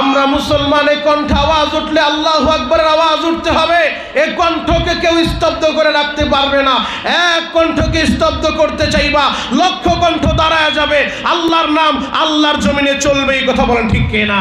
আমরা মুসলমান কণ্ঠ আওয়াজ উঠলে আল্লাহ আকবরের আওয়াজ উঠতে হবে। এই কণ্ঠকে কেউ স্তব্ধ করে রাখতে পারবে না। এক কণ্ঠকে স্তব্ধ করতে চাইবা, লক্ষ কণ্ঠ দাঁড়ায় যাবে। আল্লাহর নাম আল্লাহর জমিনে চলবে, এই কথা বলেন ঠিক না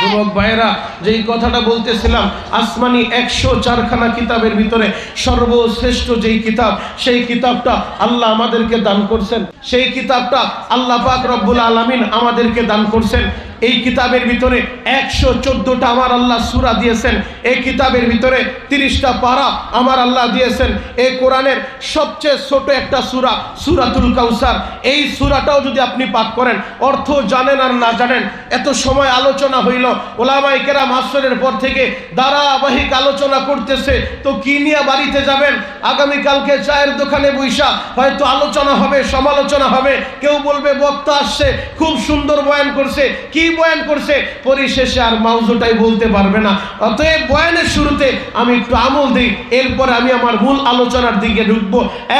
যুবক ভাইয়েরা, যেই কথাটা বলতেছিলাম, আসমানি একশো চারখানা কিতাবের ভিতরে সর্বশ্রেষ্ঠ যেই কিতাব, সেই কিতাবটা আল্লাহ আমাদেরকে দান করছেন। সেই কিতাবটা আল্লাহ পাক রব্বুল আলামিন আমাদেরকে দান করছেন। এই কিতাবের ভিতরে একশো চোদ্দটা আমার আল্লাহ সুরা দিয়েছেন। এই কিতাবের ভিতরে তিরিশটা পারা আমার আল্লাহ দিয়েছেন। এই কোরআনের সবচেয়ে ছোট একটা সুরা, সুরাতুল কাউসার। এই সুরাটাও যদি আপনি পাঠ করেন, অর্থ জানেন আর না জানেন, এত সময় আলোচনা হইল ওলামাই কেরাম আসরের পর থেকে ধারাবাহিক আলোচনা করতেছে, তো কি নিয়ে বাড়িতে যাবেন? আগামীকালকে চায়ের দোকানে বৈশা, হয়তো আলোচনা হবে, সমালোচনা হবে, কেউ বলবে, বক্তা আসছে, খুব সুন্দর বয়ান করছে, কি বয়ান করছে, পরিশেষে আর মাউজুটাই বলতে পারবে না। অতএব বয়ানের শুরুতে আমি একটু আমল দিই, এরপরে আমি আমার মূল আলোচনার দিকে ঢুকবো।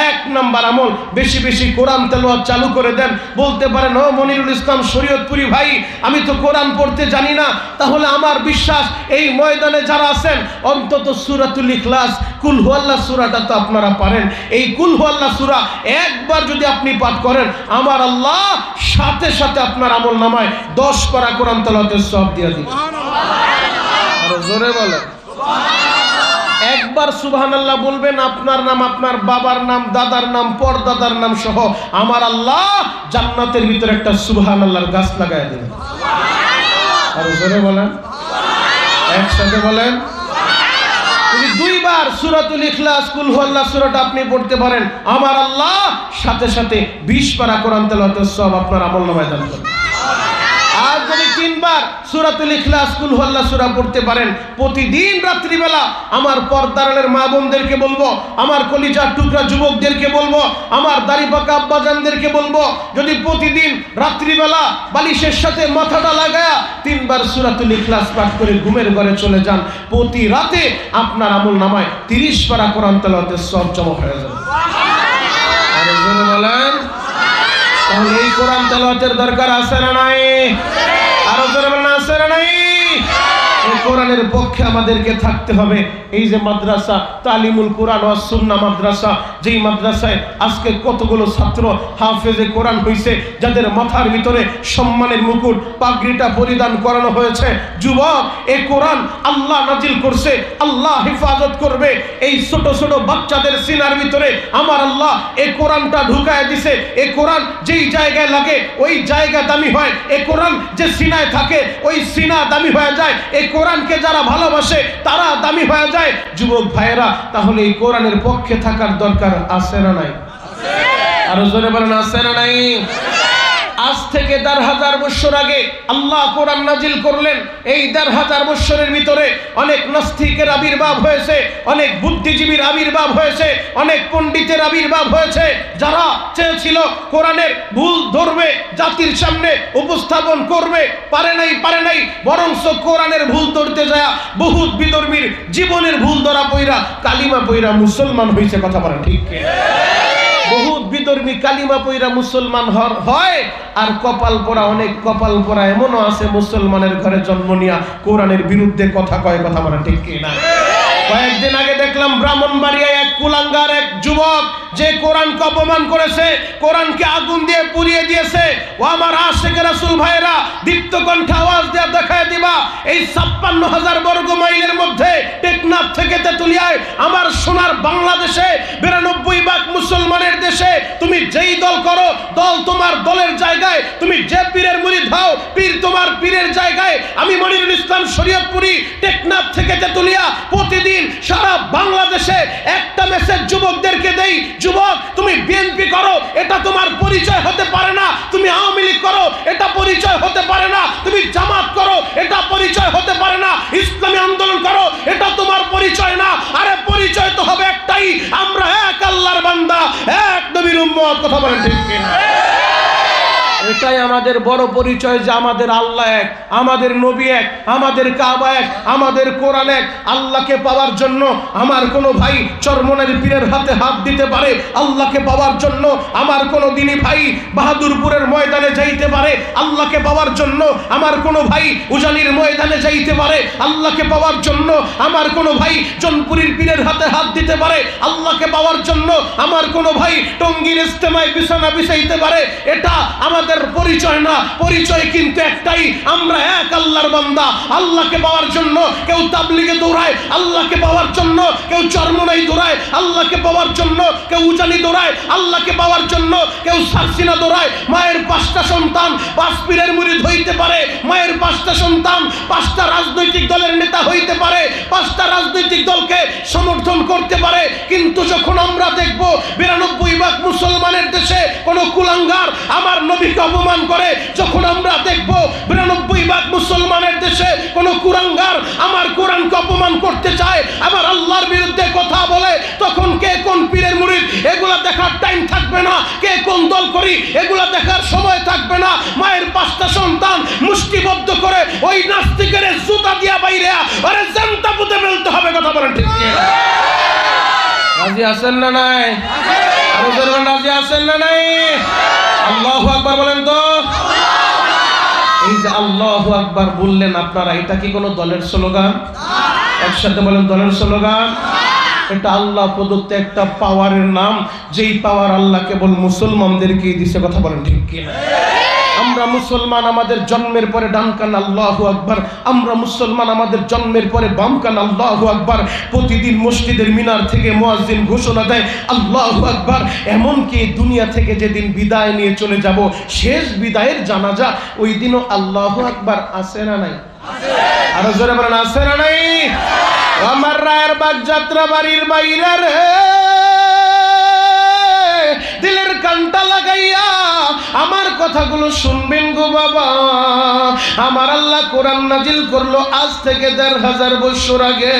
এক নাম্বার আমল, বেশি বেশি কোরআন তেলোয়াত চালু করে দেন। বলতে পারেন, ও মনিরুল ইসলাম, শরীয়তপুরি ভাই, আমি তো কোরআন পড়তে জানি না। তাহলে আমার বিশ্বাস, এই ময়দানে যারা আছেন, অন্তত সুরাতুল ইখলাস, কুল হুয়াল্লাহ সুরাটা তো আপনারা পারেন। এই কুল হুয়াল্লাহ সুরা একবার যদি আপনি পাঠ করেন, আমার আল্লাহ সাথে সাথে আপনার আমল নামায় দশ পারা কোরআন তেলাওয়াতের সব দিয়ে দিবে আরও জোরে বলে। একবার সুবহানাল্লাহ বলবেন আপনার নাম আপনার বাবার নাম দাদার নাম পরদাদার নাম সহ আমার আল্লাহ জান্নাতের ভিতরে একটা সুবহানাল্লাহর গাছ লাগায় দেবে আরও জোরে বলেন। একসাথে বলেন। যদি দুইবার সুরাতুল ইখলাস কুল হুয়াল্লাহ সূরাটা আপনি পড়তে পারেন আমার আল্লাহ সাথে সাথে 20 পারা কোরআন তেলাওয়াতের সব আপনার আমল নামায় দান করবে। আর যদি তিনবার সুরাতুল ইখলাস, কুল হুয়াল্লাহ সূরা পড়তে পারেন। প্রতিদিন রাত্রিবেলা আমার পর্দারের মা বোনদেরকে বলব, আমার কলিজার টুকরা যুবকদেরকে বলব, আমার দাড়ি পাকা আব্বাজানদেরকে বলব, যদি প্রতিদিন রাত্রিবেলা বালিশের সাথে মাথাটা লাগায়া তিনবার সুরাতুল ইখলাস পাঠ করে ঘুমের ঘরে চলে যান, প্রতি রাতে আপনার আমল নামায় তিরিশ পারা কোরআন তেলাওয়াতের সব জমা হয়ে যাবে। বলেন? তাহলে এই কোরআন তেলাওয়াতের দরকার আছে না নাই? কোরআনের পক্ষে আমাদেরকে থাকতে হবে। এই যে মাদ্রাসা, তালিমুল কোরআন ও সুন্নাহ মাদ্রাসা, যেই মাদ্রাসায় আজকে কতগুলো ছাত্র হাফেজে কোরআন হইছে, যাদের মাথার ভিতরে সম্মানের মুকুট, পাগড়িটা পরিধান করানো হয়েছে। যুবক এই কোরআন আল্লাহ নাজিল করছে, আল্লাহ হেফাজত করবে। এই ছোট ছোট বাচ্চাদের সিনার ভিতরে আমার আল্লাহ এ কোরআনটা ঢুকায় দিছে। এ কোরআন যেই জায়গায় লাগে, ওই জায়গা দামি হয়। এই কোরআন যে সিনায় থাকে, ওই সিনা দামি হয়ে যায়। এই কোরআনকে যারা ভালোবাসে, তারা দামি হয়ে যায়। যুবক ভাইয়েরা, তাহলে এই কোরআনের পক্ষে থাকার দরকার আছে না নাই? আরও জোরে বলেন, আছে না নাই? আজ থেকে দেড় হাজার বছর আগে আল্লাহ কোরআন নাজিল করলেন এই দেড় হাজার বছরের ভিতরে অনেক নাস্তিকের আবির্ভাব হয়েছে, অনেক বুদ্ধিজীবীর আবির্ভাব হয়েছে, অনেক পণ্ডিতের আবির্ভাব হয়েছে যারা চেয়েছিল কোরআনের ভুল ধরবে, জাতির সামনে উপস্থাপন করবে, পারে নাই পারে নাই বরঞ্চ কোরআনের ভুল ধরতে যায় বহুত বিধর্মীর জীবনের ভুল ধরা পইরা কালিমা পইরা মুসলমান হয়েছে কথা বলেন ঠিক? বহুত বিধর্মী কালিমা পইরা মুসলমান হয়। আর কপাল পোড়া অনেক, কপাল পোড়া এমনও আছে মুসলমানের ঘরে জন্ম নিয়া কোরআনের বিরুদ্ধে কথা কয় কথা বলা ঠিক কি না কয়েকদিন আগে দেখলাম ব্রাহ্মণবাড়িয়ায় এক কুলাঙ্গার এক যুবক, যে কোরআনকে অপমান করেছে, কোরআনকে আগুন দিয়ে পুড়িয়ে দিয়েছে। ও আমার আশেখ রাসুল ভাইরা দীপ্ত কণ্ঠে আওয়াজ দিয়ে দেখায় দিবা, এই ছাপ্পান্ন হাজার বর্গ মাইলের মধ্যে টেকনাফ থেকে তেতুলিয়ায় আমার সোনার বাংলাদেশে বিরানব্বই ভাগ মুসলমানের দেশে তুমি যেই দল করো, দল তোমার দলের জায়গায়, তুমি যে পীরের মুরিদ হও, পীর তোমার পীরের জায়গায়। আমি মনিরুল ইসলাম শরীয়তপুরি, টেকনাফ থেকে তেতুলিয়া, প্রতিদিন সারা বাংলাদেশে একটা মেসেজ যুবকদেরকে দেই, যুবক, তুমি বিএনপি করো, এটা তোমার পরিচয় হতে পারে না। তুমি আওয়ামী লীগ করো, এটা পরিচয় হতে পারে না। তুমি জামাত করো, এটা পরিচয় হতে পারে না। ইসলামী আন্দোলন করো, এটা তোমার পরিচয় না। আরে পরিচয় তো হবে একটাই, আমরা এক আল্লাহর বান্দা, এক নবীর উম্মত। কথা বলেন ঠিক কিনা? এটাই আমাদের বড় পরিচয় যে আমাদের আল্লাহ এক, আমাদের নবী এক, আমাদের কাবা এক, আমাদের কোরআন এক। আল্লাহকে পাওয়ার জন্য আমার কোনো ভাই চরমনের পীরের হাতে হাত দিতে পারে। আল্লাহকে পাওয়ার জন্য আমার কোনো দিনী ভাই বাহাদুরপুরের ময়দানে যাইতে পারে। আল্লাহকে পাওয়ার জন্য আমার কোনো ভাই উজানির ময়দানে যাইতে পারে। আল্লাহকে পাওয়ার জন্য আমার কোনো ভাই জনপুরীর পীরের হাতে হাত দিতে পারে। আল্লাহকে পাওয়ার জন্য আমার কোনো ভাই টঙ্গির ইস্তেমায় বিছানা বিছাইতে পারে। এটা আমাদের পরিচয় না, পরিচয় কিন্তু একটাই, আমরা এক আল্লাহর বান্দা। আল্লাহকে পাওয়ার জন্য কেউ তাবলিগে দৌড়ায়, আল্লাহকে পাওয়ার জন্য কেউ চরমনাই দৌড়ায়, আল্লাহকে পাওয়ার জন্য কেউ উজানি দৌড়ায়, আল্লাহকে পাওয়ার জন্য কেউ সারসিনা দৌড়ায়। মায়ের পাঁচটা সন্তান পাঁচ পীরের মুরিদ হইতে পারে, মায়ের পাঁচটা সন্তান পাঁচটা রাজনৈতিক দলের নেতা হইতে পারে, পাঁচটা রাজনৈতিক দলকে সমর্থন করতে পারে। কিন্তু যখন আমরা দেখব, বিরানব্বই ভাগ মুসলমানের দেশে কোনো কুলাঙ্গার আমার নবীকে অপমান করে, যখন আমরা দেখব বিরানব্বই ভাগ মুসলমানের দেশে কোন কুরাঙ্গার আমার কোরআনকে অপমান করতে চায়, আমার আল্লাহর বিরুদ্ধে কথা বলে, তখন কে কোন পীরের মুরিদ এগুলা দেখার টাইম থাকবে না। কে কোন দল করি? এগুলা দেখার সময় থাকবে না। মায়ের পাঁচটা সন্তান মুষ্টিবদ্ধ করে ওই নাস্তিকের জুতা দিয়া বাইরে আরে জানতা পুঁতে ফেলতে হবে কথা বলেন ঠিক? রাজি আছেন না নাই? আছেন না নাই? আল্লাহু আকবার বলেন তো। এই যে আল্লাহু আকবার বললেন আপনারা এটা কি কোনো দলের স্লোগান? একসাথে বলেন দলের স্লোগান। এটা আল্লাহ প্রদত্ত একটা পাওয়ারের নাম। যেই পাওয়ার আল্লাহ কেবল মুসলমানদেরকে দিছে কথা বলেন ঠিক কিনা? আমরা মুসলমান, আমাদের জন্মের পরে ডান কান আল্লাহু আকবার। আমরা মুসলমান, আমাদের জন্মের পরে বাম কান আল্লাহু আকবার। প্রতিদিন মসজিদের মিনার থেকে মুয়াজ্জিন ঘোষণা দেয়, আল্লাহু আকবার। এমনকি দুনিয়া থেকে যেদিন বিদায় নিয়ে চলে যাব, শেষ বিদায়ের জানাজা ওই দিনও আল্লাহু আকবার। আসে না নাই? আরও জোরে বলেন, আছে না নাই? আমার রায়ের বাগ যাত্রা বাড়ির বাইরে দিলের কানটা লাগাইয়া আমার কথাগুলো শুনবেন গো বাবা। আমার আল্লাহ কোরআন নাজিল করল আজ থেকে দেড় হাজার বছর আগে।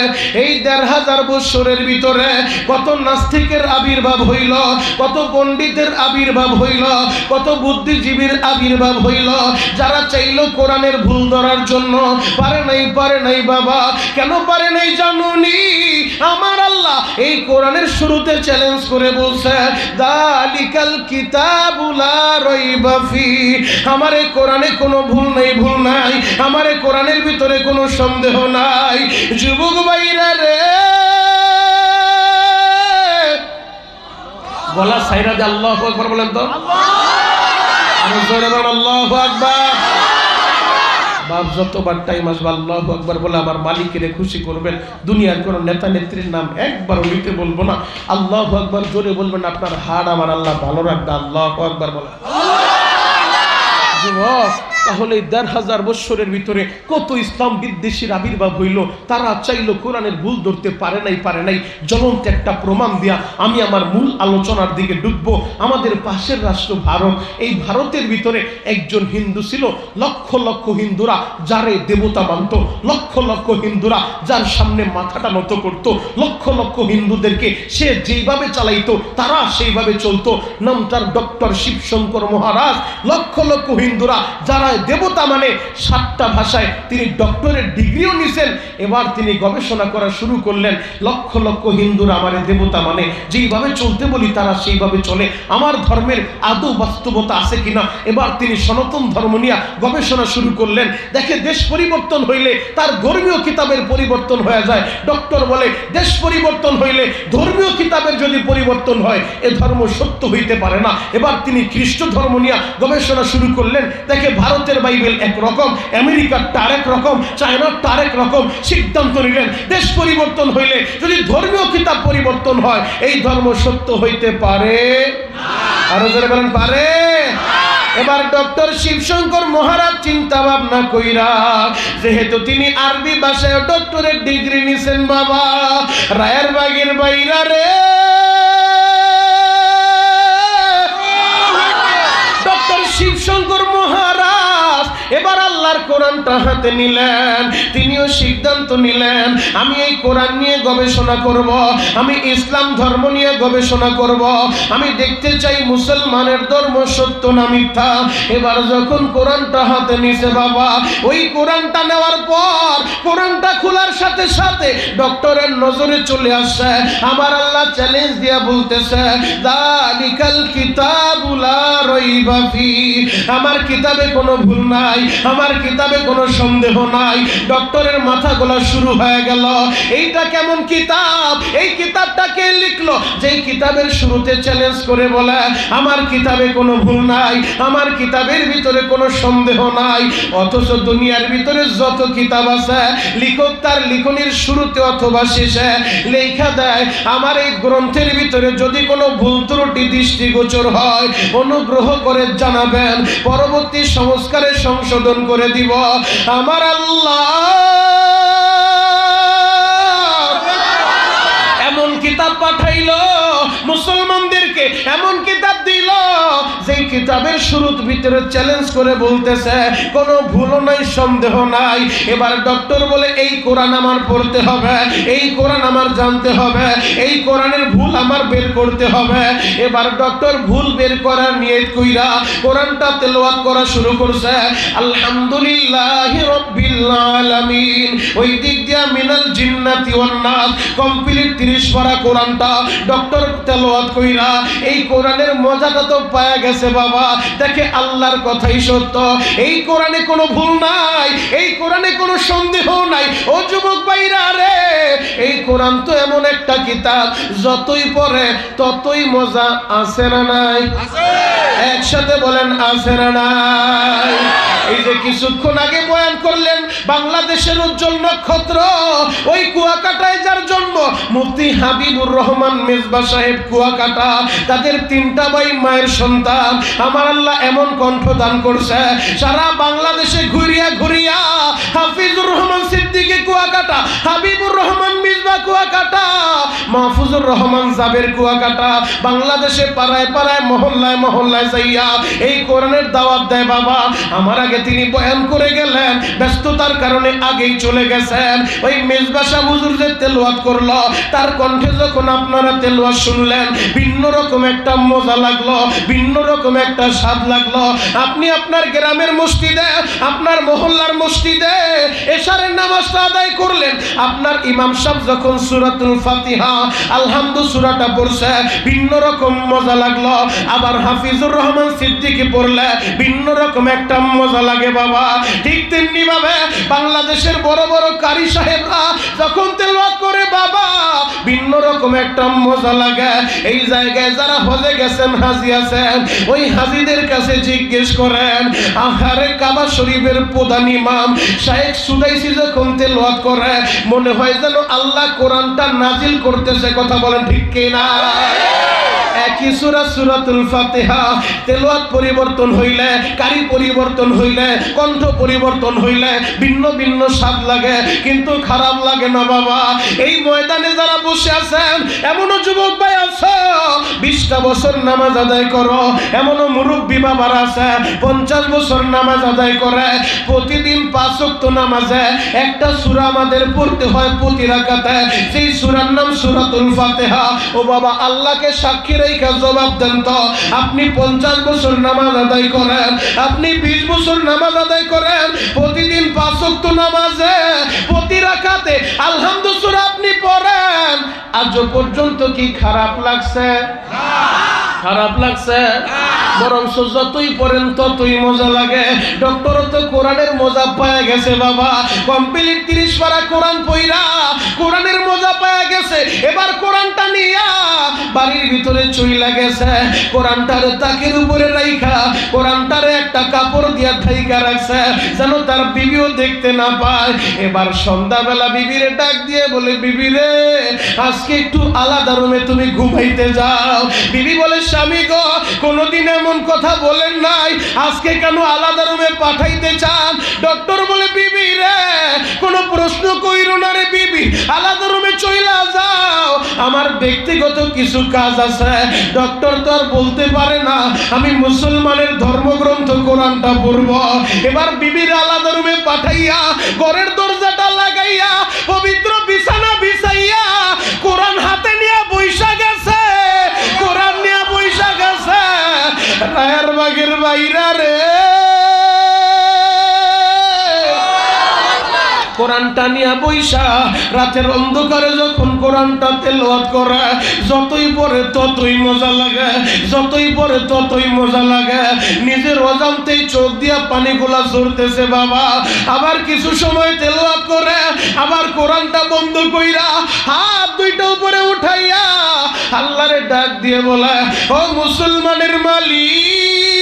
এই দেড় হাজার বছরের ভিতরে কত নাস্তিকের আবির্ভাব হইল, কত পণ্ডিতের আবির্ভাব হইল, কত বুদ্ধিজীবীর আবির্ভাব হইল। যারা চাইলো কোরআনের ভুল ধরার জন্য, পারে নাই পারে নাই বাবা। কেন পারে নাই জানুনি? আমার আল্লাহ এই কোরআনের শুরুতে চ্যালেঞ্জ করে বলছে, দালিকাল কিতাবুলা রইবা ফি। আমার কোরআনে কোনো ভুল নেই ভুল নাই। আমারে কোরআনের ভিতরে কোনো সন্দেহ নাই। যুবক ভাইরা রে। গলা সাইরা যে আল্লাহ আকবার বলেন তো। আল্লাহু আকবার। বাপ যতবার টাইম আসবে আল্লাহ একবার বলে আমার মালিকেরে খুশি করবেন। দুনিয়ার কোনো নেতা নেত্রীর নাম একবার নিতে বলব না। আল্লাহ একবার জোরে বলবেন আপনার হাড় আমার আল্লাহ ভালো রাখবে। আল্লাহ একবার বলে। যুবক তাহলে দেড় হাজার বৎসরের ভিতরে কত ইসলাম বিদ্বেষীর আবির্ভাব হইল? তারা চাইলো কোরআনের ভুল ধরতে পারে নাই পারে নাই। জ্বলন্ত একটা প্রমাণ দিয়া আমি আমার মূল আলোচনার দিকে ডুববো। আমাদের পাশের রাষ্ট্র ভারত, এই ভারতের ভিতরে একজন হিন্দু ছিল, লক্ষ লক্ষ হিন্দুরা যারে দেবতা মানত, লক্ষ লক্ষ হিন্দুরা যার সামনে মাথাটা নত করত, লক্ষ লক্ষ হিন্দুদেরকে সে যেইভাবে চালাইতো, তারা সেইভাবে চলতো। নাম তার ডক্টর শিবশঙ্কর মহারাজ, লক্ষ লক্ষ হিন্দুরা যারা দেবতা মানে সাতটা ভাষায়। তিনি ডক্টরের ডিগ্রিও নিছেন, এবার তিনি গবেষণা করা শুরু করলেন। লক্ষ লক্ষ হিন্দুরা আমার দেবতা মানে। যেইভাবে চলতে বলি, তারা সেইভাবে চলে। আমার ধর্মের আদৌ বাস্তবতা আছে কিনা? এবার তিনি সনাতন ধর্ম নিয়ে গবেষণা শুরু করলেন। দেখে দেশ পরিবর্তন হইলে তার ধর্মীয় কিতাবের পরিবর্তন হয়ে যায়। ডক্টর বলে, দেশ পরিবর্তন হইলে ধর্মীয় কিতাবের যদি পরিবর্তন হয়, এ ধর্ম সত্য হইতে পারে না। এবার তিনি খ্রিস্ট ধর্ম নিয়ে গবেষণা শুরু করলেন। দেখে ভারতের বাইবেল একরকম আমেরিকার তার এক রকম, চায়নার তার এক রকম সিদ্ধান্ত নিলেন, দেশ পরিবর্তন হইলে, যদি ধর্মীয় কিতাব পরিবর্তন হয়, এই ধর্ম সত্য হইতে পারে? আরও জোরে বলেন, পারে। এবার ডক্টর শিবশঙ্কর মহারাজ চিন্তা ভাবনা কইরা, যেহেতু তিনি আরবি ভাষায় ডক্টরের ডিগ্রি নিছেন বাবা, রায়ের বাগের বাইরা রে। ডক্টর শিবশঙ্কর এবার আল্লাহ আল্লাহর কোরআনটা হাতে নিলেন, তিনিও সিদ্ধান্ত নিলেন, আমি এই কোরআন নিয়ে গবেষণা করব, আমি ইসলাম ধর্ম নিয়ে গবেষণা করব, আমি দেখতে চাই মুসলমানের ধর্ম সত্য না মিথ্যা। এবার যখন কোরআনটা হাতে নিছে বাবা, ওই কোরআনটা নেওয়ার পর কোরআনটা খোলার সাথে সাথে ডক্টরের নজরে চলে আসছে আমার আল্লাহ চ্যালেঞ্জ দিয়া বলতেছে, দালিকাল কিতাবুলা রইবা ফি। আমার কিতাবে কোনো ভুল নাই, আমার কিতাবে কোনো সন্দেহ নাই। ডক্টরের মাথা গোলা শুরু হয়ে গেল। এইটা কেমন কিতাব? এই কিতাবটা কে লিখলো? যেই কিতাবের শুরুতে চ্যালেঞ্জ করে বলে, আমার কিতাবে কোনো ভুল নাই, আমার কিতাবের ভিতরে কোনো সন্দেহ নাই। অথচ দুনিয়ার ভিতরে যত কিতাব আছে, লিখক তার লিখনির শুরুতে অথবা শেষে লেখা দেয়, আমার এই গ্রন্থের ভিতরে যদি কোনো ভুল ত্রুটি দৃষ্টিগোচর হয়, অনুগ্রহ করে জানাবেন। পরবর্তী সংস্কারে সংশোধন করে দিব আমার আল্লাহ এমন কিতাব পাঠাইল মুসলমানদেরকে এমন কিতাবের শুরুর ভিতরে চ্যালেঞ্জ করে বলতেছে, কোনো ভুলও নাই, সন্দেহ নাই। এবার ডক্টর বলে, এই কোরআন আমার পড়তে হবে, এই কোরআন আমার জানতে হবে, এই কোরআনের ভুল আমার বের করতে হবে। এবার ডক্টর ভুল বের করার নিয়ত কইরা কোরআনটা তেলাওয়াত করা শুরু করছে, আলহামদুলিল্লাহ আলামিন। ওই দিক দিয়া মিনাল জিন্নাতি কমপ্লিট 30 পারা কোরআনটা ডক্টর তেলাওয়াত কইরা, এই কোরআনের মজাটা তো পায়া গেছে বাবা, দেখে আল্লাহর কথাই সত্য। এই কোরআনে কোনো ভুল নাই, এই কোরআনে কোনো সন্দেহ নাই। ও যুবক ভাইরা রে, এই কোরআন তো এমন একটা কিতাব, যতই পড়ে ততই মজা আছে না নাই? একসাথে বলেন, আছে না নাই? এই যে কিছুক্ষণ আগে বয়ান করলেন, বাংলাদেশের উজ্জ্বল নক্ষত্র, ওই কুয়াকাটায় যার জন্ম, মুফতি হাবিবুর রহমান মেজবা সাহেব কুয়াকাটা, তাদের তিনটা ভাই মায়ের সন্তান আমার আল্লাহ এমন কণ্ঠ দান করছে। সারা বাংলাদেশে ঘুরিয়া ঘুরিয়া হাফিজুর রহমান সিদ্দিকে কুয়াকাটা, হাবিবুর রহমান মিজবা কুয়াকাটা? মাহফুজুর রহমান কুয়াকাটা। বাংলাদেশে পাড়ায় পাড়ায়, মহল্লায় মহল্লায় যাইয়া এই কোরআনের দাওয়াত দেয় বাবা। আমার আগে তিনি বয়ান করে গেলেন, ব্যস্ততার কারণে আগেই চলে গেছেন। ওই যে তেলওয়াত করল, তার কণ্ঠে যখন আপনারা তেলওয়াত শুনলেন, ভিন্ন রকম একটা মজা লাগল, ভিন্ন রকম একটা স্বাদ লাগল। আপনি আপনার গ্রামের মসজিদে, আপনার মহল্লার মসজিদে এশারের নামাজটা আদায় করলেন। আপনার ইমাম সাহেব যখন সূরাতুল ফাতিহা, আলহামদু সূরাটা পড়ছে, ভিন্ন রকম মজা লাগল। আবার হাফিজুর রহমান সিদ্দিকী পড়লে ভিন্ন রকম একটা মজা লাগে বাবা। ঠিক তেমনি ভাবে বাংলাদেশের বড় বড় কারি সাহেবরা যখন তেলাওয়াত করে, বাবা, ভিন্ন রকম একটা মজা লাগে। এই জায়গায় যারা হজে গেছেন, হাজি আছেন, ওই হাজিদের কাছে জিজ্ঞেস করেন, আহারে কাবা শরীফের প্রধান ইমাম শাহেখ সুদাইসি যখন তেলাওয়াত করে, মনে হয় যেন আল্লাহ কোরআনটা নাজিল করতেছে কথা বলেন ঠিক কিনা? একই সূরা সূরাতুল ফাতিহা। তেলাওয়াত পরিবর্তন হইলে কারি পরিবর্তন হইলে, কণ্ঠ পরিবর্তন হইলে ভিন্ন ভিন্ন স্বাদ লাগে, কিন্তু খারাপ লাগে না বাবা। এই ময়দানে যারা বসে আছেন, এমনও যুবক ভাই আছে, বিশটা বছর নামাজ আদায় করো। এমনও মুরব্বী বাবার আছে, পঞ্চাশ বছর নামাজ আদায় করে, প্রতিদিন পাঁচ ওয়াক্ত নামাজে একটা সূরা আমাদের পড়তে হয় প্রতি রাকাতে। সেই সুরার নাম সূরাতুল ফাতিহা। ও বাবা, আল্লাহকে সাক্ষী রেখে জবাব দেন তো। আপনি পঞ্চাশ বছর নামাজ আদায় করেন, আপনি বিশ বছর নামাজ আদায় করেন, প্রতিদিন পাঁচ তো নামাজে, প্রতি রাখাতে আলহামদুসুর আপনি পড়েন। আজ পর্যন্ত কি খারাপ লাগছে? খারাপ লাগছে? বরং যতই পড়েন ততই মজা লাগে। ডক্টর, তো কোরআনের মজা পায়া গেছে বাবা। কমপ্লিট তিরিশ পারা কোরআন পইরা কোরআনের মজা পায়া গেছে। এবার কোরআনটা নিয়া বাড়ির ভিতরে চইলা গেছে। কোরআনটার তাকের উপরে রাইখা, কোরআনটারে একটা কাপড় দিয়া ঢাইকা রাখছে, যেন তার বিবিও দেখতে না পায়। এবার সন্ধ্যাবেলা বিবিরে ডাক দিয়ে বলে, বিবি রে, আজকে একটু আলাদা রুমে তুমি ঘুমাইতে যাও। বিবি বলে স্বামী গো, কোনোদিন এমন কথা বলেন নাই। আজকে কেন আলাদা রুমে পাঠাইতে চান? ডক্টর বলে, বিবি রে, কোনো প্রশ্ন কইরো না রে বিবি, আলাদা রুমে চইলা যাও। আমার ব্যক্তিগত কিছু কাজ আছে। ডক্টর তো আর বলতে পারে না, আমি মুসলমানের ধর্মগ্রন্থ কোরআনটা পড়ব। এবার বিবির আলাদা রুমে পাঠাইয়া, ঘরের দরজাটা লাগাইয়া, পবিত্র বিছানা বিছাইয়া, কোরআন হাতে নিয়ে বৈশা বাগের বাইরা রে। কোরআনটা নিয়ে বৈশা, রাতের অন্ধকারে যখন কোরআনটা করে, যতই পড়ে ততই মজা লাগে, যতই পড়ে ততই মজা লাগে। নিজের অজান্তেই চোখ দিয়া পানিগুলা ঝরতেছে বাবা। আবার কিছু সময় তেলাওয়াত করে, আবার কোরআনটা বন্ধ কইরা হাত দুইটা উপরে উঠাইয়া আল্লাহরে ডাক দিয়ে বলে, ও মুসলমানের মালিক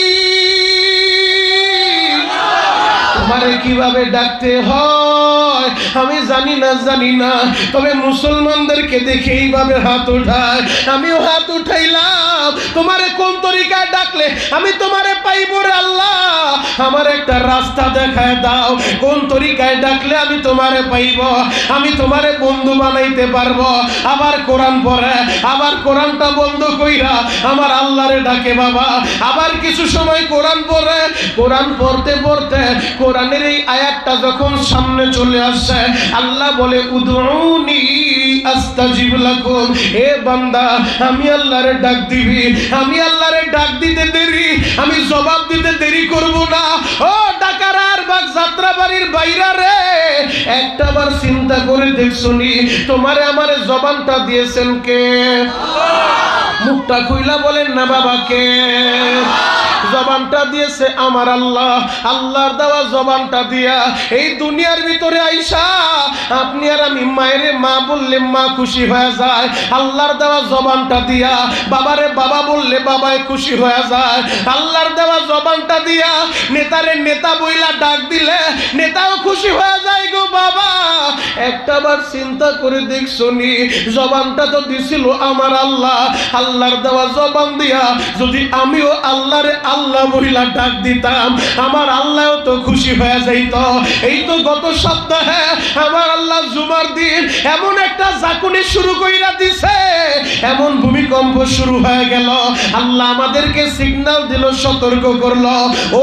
তোমারে কীভাবে ডাকতে হয়? আমি জানি না জানি না, তবে মুসলমানদেরকে দেখে এইভাবে হাত উঠায়। আমিও হাত উঠাইলাম। তোমারে কোন তরিকায় ডাকলে? আমি তোমারে পাইব রে আল্লাহ। আমার একটা রাস্তা দেখায় দাও। কোন তরিকায় ডাকলে আমি তোমারে পাইব? আমি তোমারে বন্ধু বানাইতে পারব। আবার কোরআন পড়ে, আবার কোরআনটা বন্ধ কইরা আমার আল্লাহরে ডাকে বাবা। আবার কিছু সময় কোরআন পড়ে, কোরআন পড়তে পড়তে কোরআনের এই আয়াতটা যখন সামনে চলে আসছে আল্লাহ বলে, উদউনি আস্তাজিব লাকুম। এ বান্দা, আমি আল্লাহরে ডাক দিবি, আমি আল্লাহরে ডাক দিতে দেরি, আমি জবাব দিতে দেরি করব না। ও ডাকারার বাগ যাত্রা বাড়ির বাইরা রে, একটা বার চিন্তা করে দেখছনি তোমারে আমারে জবানটা দিয়েছেন কে? মুখটা খুইলা বলেন না বাবাকে। জবানটা দিয়েছে আমার আল্লাহ। আল্লাহর দেওয়া জবানটা দিয়া এই দুনিয়ার ভিতরে আইসা আপনি আর আমি মায়ের মা বললে মা খুশি হয়ে যায়। আল্লাহর দেওয়া জবানটা দিয়া বাবারে বাবা বললে বাবায় খুশি হয়ে যায়। আল্লাহর দেওয়া জবানটা দিয়া নেতারে নেতা বইলা ডাক দিলে নেতাও খুশি হয়ে যায় গো বাবা। একটা বার চিন্তা করে দেখছনি জবানটা তো দিছিল আমার আল্লাহ। আল্লাহর দেওয়া জবান দিয়া যদি আমিও আল্লাহরে আল্লাহ মহিলা ডাক দিতাম, আমার আল্লাহও তো খুশি হয়ে যাইত। এই তো গত সপ্তাহে আমার আল্লাহ জুমার দিন এমন একটা জাকুনি শুরু কইরা দিছে। এমন ভূমিকম্প শুরু হয়ে গেল। আল্লাহ আমাদেরকে সিগন্যাল দিল, সতর্ক করল। ও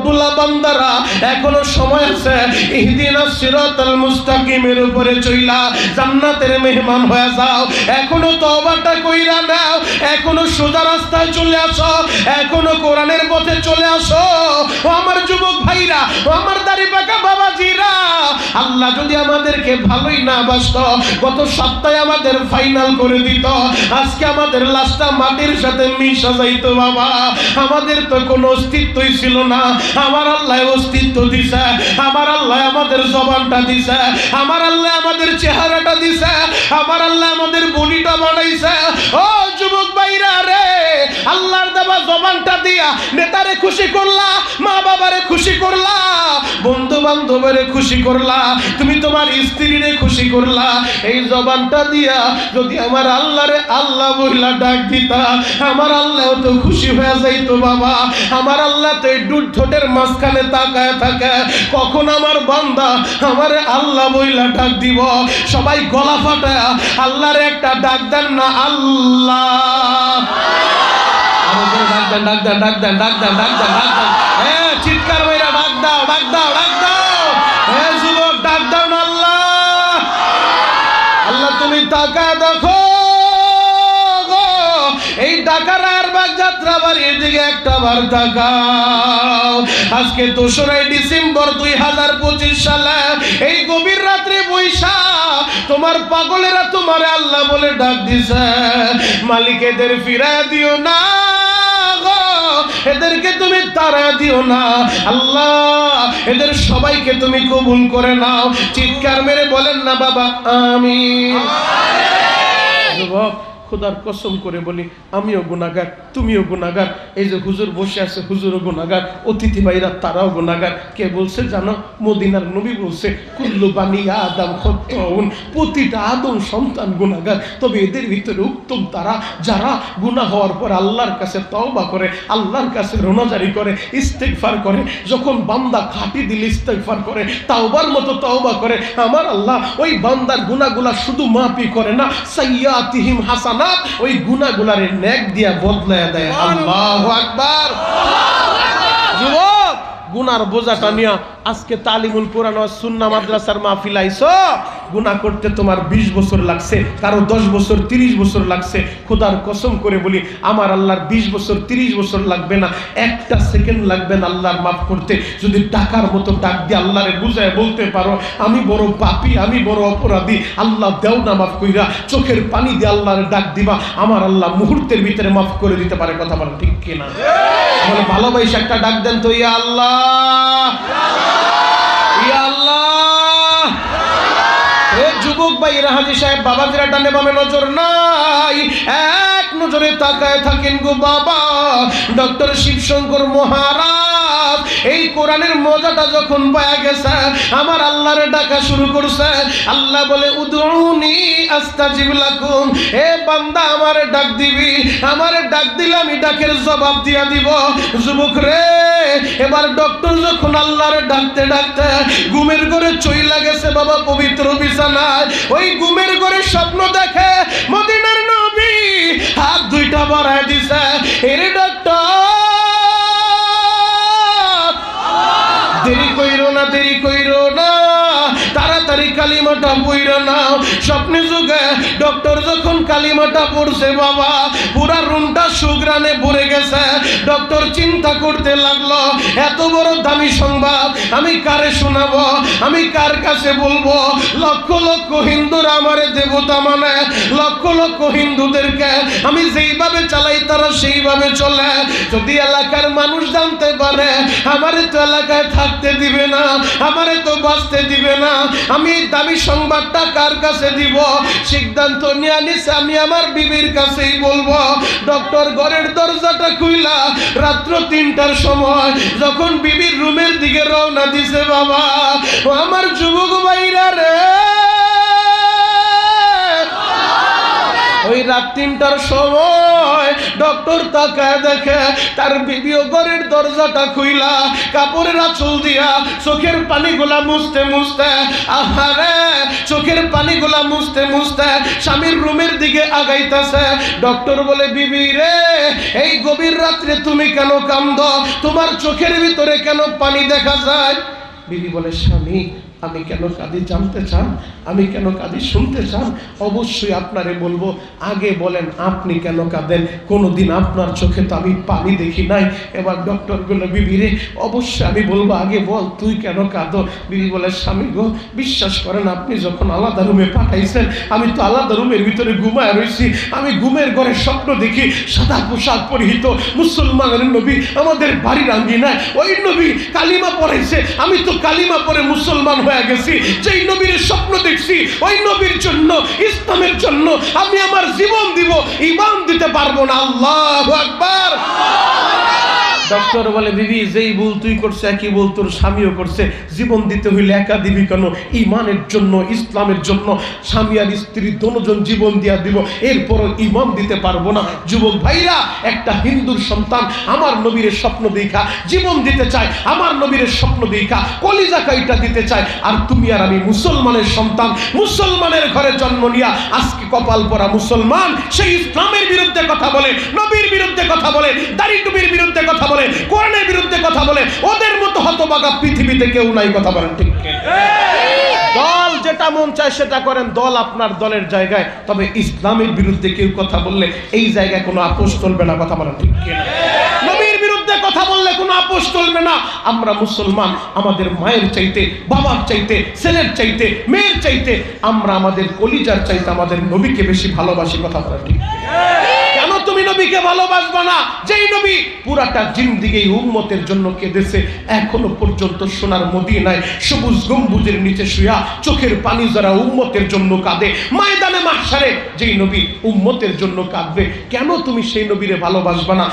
পদগুলা বান্দারা, এখনও সময় আছে, ইহদিনা সিরাতাল মুস্তাকিমের উপরে চইলা জান্নাতের মেহমান হয়ে যাও। এখনও তওবাটা কইরা নাও, এখনও সোজা রাস্তায় চলে আসো, এখনও কোরআনের পথে চলে আসো। ও আমার যুবক ভাইরা, ও আমার দাড়ি পাকা বাবাজিরা আল্লাহ যদি আমাদেরকে ভালোই না বাসত, গত সপ্তাহে আমাদের ফাইনাল করে দিত, আজকে আমাদের লাশটা মাটির সাথে মিশা যাইতো বাবা। আমাদের তো কোনো অস্তিত্বই ছিল না। আমার আল্লাহ অস্তিত্ব দিছে, আমার আল্লাহ আমাদের জবানটা দিছে, আমার আল্লাহ আমাদের চেহারাটা দিছে, আমার আল্লাহ আমাদের বডিটা বানাইছে। ও যুবক ভাইরা রে আল্লাহর দেওয়া জবানটা দিয়া নেতারে খুশি করলা, মা বাবারে খুশি করলা বন্ধু বান্ধবেরে খুশি করলা, তুমি তোমার স্ত্রীরে খুশি করলা। এই জবানটা দিয়া যদি আমার আল্লাহরে আল্লাহ বইলা ডাক দিতা, আমার আল্লাহ তো খুশি হয়ে যাইতো বাবা। আমার আল্লাহ তো এই দুধ ঠোঁটের মাঝখানে তাকায় থাকে। কখন আমার বান্দা আমার আল্লাহ বইলা ডাক দিব? সবাই গলা ফাটায়, আল্লাহর একটা ডাক দেন না, আল্লাহ। ডাক এ চিৎকার ডাক দাও ডাক দাও ডাক দাও ডাক দাও আল্লাহ আল্লাহ তুমি দেখো একটা আজকে ডিসেম্বর দুই হাজার পঁচিশ সালে এই গভীর রাত্রে তোমার পাগলেরা তোমার আল্লাহ বলে ডাক মালিকেদের ফিরায় দিও না। এদেরকে তুমি তারা দিও না। আল্লাহ এদের সবাইকে তুমি কবুল করে নাও। চিৎকার মেরে বলেন না বাবা আমি যুবক খোদার কসম করে বলি, আমিও গুণাগার তুমিও গুণাগার এই যে হুজুর বসে আছে, হুজুরও গুণাগার অতিথি ভাইরা, তারাও গুণাগার কে বলছে জানো? মদিনার নবী বলছে, কুল্লু বানি আদম খত্তউন। প্রতিটা আদম সন্তান গুণাগার তবে এদের ভিতরে উত্তম তারা, যারা গুনাহ হওয়ার পর আল্লাহর কাছে তওবা করে, আল্লাহর কাছে রোনাজারি করে, ইস্তেগফার করে, যখন বান্দা খাটি দিল ইস্তেগফার করে, তাওবার মতো তওবা করে, আমার আল্লাহ ওই বান্দার গুনাহগুলা শুধু মাফি করে না, সাইয়াতিহিম হাসানাত ওই গুনাহগুলারে নেক দিয়া বদলায়া দেয়। আল্লাহু আকবার। যুবক গুনার বোঝাটা নিয়া আজকে তালিমুল কোরআন ও সুন্নাহ মাদ্রাসার মাহফিল আইছো, গুনাহ করতে তোমার 20 বছর লাগছে, কারও 10 বছর 30 বছর লাগছে। খোদার কসম করে বলি, আমার আল্লাহর 20 বছর 30 বছর লাগবে না, একটা সেকেন্ড লাগবে না আল্লাহর মাফ করতে। যদি টাকার মতো ডাক দিয়ে আল্লাহরে বুঝায় বলতে পারো, আমি বড় পাপী, আমি বড় অপরাধী, আল্লাহ দেও না মাফ কইরা, চোখের পানি দিয়ে আল্লাহরে ডাক দিবা, আমার আল্লাহ মুহূর্তের ভিতরে মাফ করে দিতে পারে, কথা বলেন ঠিক কিনা? বলে, ভালোবাসে একটা ডাক দেন তো, ইয়া আল্লাহ ইয়া আল্লাহ এ যুবক ভাই হাজি সাহেব, বাবা জিরা ডানে বামে নজর নাই, এক নজরে তাকায় থাকেন গো বাবা। ডক্টর শিবশঙ্কর মহারাজ এই কোরআনের মজাটা যখন পায়া গেছে, আমার আল্লাহরে ডাকা শুরু করছে। আল্লাহ বলে উদুনি আস্তাজিব লাকুম। এ বান্দা, আমারে ডাক দিবি। আমারে ডাক দিলে আমি ডাকের জবাব দিয়া দিব। যুবক রে, এবার ডক্টর যখন আল্লাহরে ডাকতে ডাকতে ঘুমের ঘরে চইলা গেছে, বাবা, পবিত্র বিছানায়। ওই ঘুমের ঘরে স্বপ্ন দেখে মদিনার নবী হাত দুইটা বাড়ায় দিছে। এরে ডক্টর দেরি কইরো না দেরি কইরো না তাড়াতাড়ি কালিমাটা পইরো নাও। স্বপ্নে যুগে ডক্টর যখন কালিমাটা পড়ছে, বাবা, পুরা রুমটা সুগ্রানে ভরে গেছে। ডক্টর চিন্তা করতে লাগল, এত বড় দামি সংবাদ, আমি কারে শোনাবো, আমি কার কাছে বলব? লক্ষ লক্ষ হিন্দুরা আমারে দেবতা মানে লক্ষ লক্ষ হিন্দুদেরকে আমি যেইভাবে চালাই, তারা সেইভাবে চলে। যদি এলাকার মানুষ জানতে পারে, আমারে তো এলাকায় থাকতে দিবে না, আমারে তো বাঁচতে দিবে না, আমি এই দামি সংবাদটা কার কাছে দিব? সিদ্ধান্ত নিয়ে নিছে, আমি আমার বিবির কাছেই বলব। ডক্টর ঘরের দরজাটা খুইলা রাত্র তিনটার সময়, যখন বিবির রুমের দিকে রওনা দিছে বাবা। আমার যুবক ভাইরা রে! ওই রাত তিনটার সময় ডক্টর তাকায় দেখে তার বিবিও ঘরের দরজাটা খুইলা, কাপড়ের আঁচল দিয়া চোখের পানিগুলা মুছতে মুছতে, আহারে, চোখের পানিগুলা মুছতে মুছতে স্বামীর রুমের দিকে আগাইতেছে। ডক্টর বলে, বিবি রে, এই গভীর রাত্রে তুমি কেন কান্দ? তোমার চোখের ভিতরে কেন পানি দেখা যায়? বিবি বলে, স্বামী আমি কেন কাঁদি জানতে চান? আমি কেন কাঁদি শুনতে চান? অবশ্যই আপনারে বলব, আগে বলেন আপনি কেন কাঁদেন? কোনোদিন আপনার চোখে তো আমি পানি দেখি নাই। এবার ডক্টর বলে, বিবি রে, অবশ্যই আমি বলব, আগে বল, তুই কেন কাঁদো? বিবি বলে, স্বামী গো, বিশ্বাস করেন আপনি যখন আলাদা রুমে পাঠাইছেন, আমি তো আলাদা রুমের ভিতরে ঘুমায় রয়েছি আমি ঘুমের ঘরে স্বপ্ন দেখি, সাদা পোশাক পরিহিত, মুসলমানের নবী আমাদের বাড়ির আঙ্গিনায়, ওই নবী কালিমা পড়াইছে আমি তো কালিমা পরে মুসলমান হয়ে গেছি, যেই নবীর স্বপ্ন দেখছি, ওই নবীর জন্য, ইসলামের জন্য আমি আমার জীবন দিব ইমান দিতে পারব না। আল্লাহ আকবার। ডক্টর বলে, বিবি, যেই ভুল তুই করছে, একই ভুল তোর স্বামীও করছে। জীবন দিতে হইলে একা দিবি কেন? ইমানের জন্য, ইসলামের জন্য, স্বামী আর স্ত্রী দোনোজন জীবন দিয়া দিব। এরপরও ইমান দিতে পারব না। যুবক ভাইরা, একটা হিন্দুর সন্তান আমার নবীর স্বপ্ন দেখা। জীবন দিতে চায় আমার নবীর স্বপ্ন দেখা। কলিজা কাইটা দিতে চায়। আর তুমি আর আমি মুসলমানের সন্তান, মুসলমানের ঘরে জন্ম নিয়া, আজকে কপাল পরা মুসলমান, সেই ইসলামের বিরুদ্ধে কথা বলে, নবীর বিরুদ্ধে কথা বলে, দাড়ি বিরুদ্ধে কথা বলে কোরআনের বিরুদ্ধে কথা বলে ওদের মতো হতবাগা পৃথিবীতে কেউ নাই কথা বলেন ঠিক দল যেটা মন চায় সেটা করেন দল আপনার দলের জায়গায়। তবে ইসলামের বিরুদ্ধে কেউ কথা বললে এই জায়গায় কোনো আপোষ চলবে না কথা বলেন ঠিক কি নবীর বিরুদ্ধে কথা বললে কোনো আপোষ চলবে না। আমরা মুসলমান আমাদের মায়ের চাইতে বাবার চাইতে ছেলের চাইতে মেয়ের চাইতে আমরা আমাদের কলিজার চাইতে আমাদের নবীকে বেশি ভালোবাসি কথা বলেন ঠিক? কেন? তুমি নবীকে ভালোবাসবা না। যেই নবী পুরাটা জিন্দিগি উম্মতের জন্য কেঁদেছে, এখনও পর্যন্ত সোনার মদিনায় সবুজ গম্বুজের নিচে শুয়া চোখের পানি যারা উম্মতের জন্য কাঁদে। ময়দানে মাসারে যেই নবী উম্মতের জন্য কাঁদবে, কেন তুমি সেই নবীরে ভালোবাসবা না?